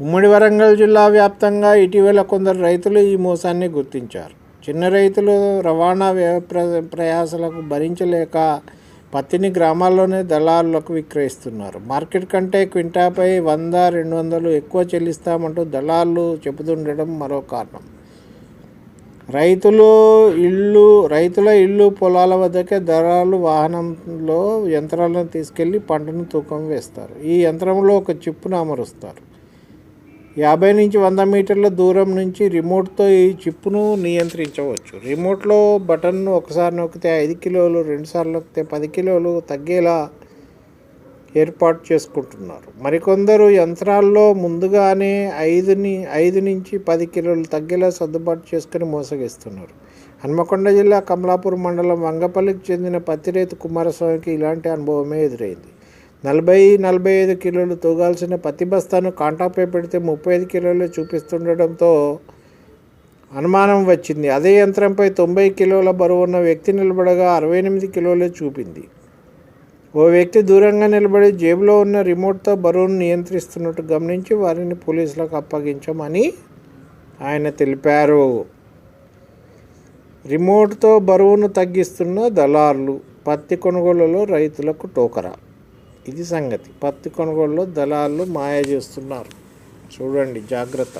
ఉమ్మడి వరంగల్ జిల్లా వ్యాప్తంగా ఇటీవల కొందరు రైతులు ఈ మోసాన్ని గుర్తించారు. చిన్న రైతులు రవాణా వ్యయ ప్ర- ప్రయాసాలకు భరించలేక పత్తిని గ్రామాల్లోనే దళారులకు విక్రయిస్తున్నారు. మార్కెట్ కంటే క్వింటాపై వంద రెండు వందలు ఎక్కువ చెల్లిస్తామంటూ దళారులు చెబుతుండడం మరో కారణం. రైతులు ఇళ్ళు రైతుల ఇళ్ళు పొలాల వద్దకే దళాలు వాహనంలో యంత్రాలను తీసుకెళ్ళి పంటను తూకం వేస్తారు. ఈ యంత్రంలో ఒక చిప్పును అమరుస్తారు. యాభై నుంచి వంద మీటర్ల దూరం నుంచి రిమోట్తో ఈ చిప్పును నియంత్రించవచ్చు. రిమోట్లో బటన్ను ఒకసారి నొక్కితే ఐదు కిలోలు రెండుసార్లు నొక్కితే పది కిలోలు తగ్గేలా ఏర్పాటు చేసుకుంటున్నారు. మరికొందరు యంత్రాల్లో ముందుగానే ఐదుని ఐదు నుంచి పది కిలోలు తగ్గేలా సర్దుబాటు చేసుకుని మోసగిస్తున్నారు. హన్మకొండ జిల్లా కమలాపూర్ మండలం వంగపల్లికి చెందిన పత్తిరేతు కుమారస్వామికి ఇలాంటి అనుభవమే ఎదురైంది. నలభై నలభై ఐదు కిలోలు తూగాల్సిన పత్తి బస్తాను కాంటాపై పెడితే ముప్పై ఐదు కిలోలు చూపిస్తుండటంతో అనుమానం వచ్చింది. అదే యంత్రంపై తొంభై కిలోల బరువు ఉన్న వ్యక్తి నిలబడగా అరవై ఎనిమిది కిలోలే చూపింది. ఓ వ్యక్తి దూరంగా నిలబడి జేబులో ఉన్న రిమోట్తో బరువును నియంత్రిస్తున్నట్టు గమనించి వారిని పోలీసులకు అప్పగించమని ఆయన తెలిపారు. రిమోట్తో బరువును తగ్గిస్తున్న దళార్లు పత్తి కొనుగోలులో రైతులకు టోకరా ఇది సంగతి. పత్తి కొనుగోలులో దళాలు మాయ చేస్తున్నారు చూడండి జాగ్రత్త.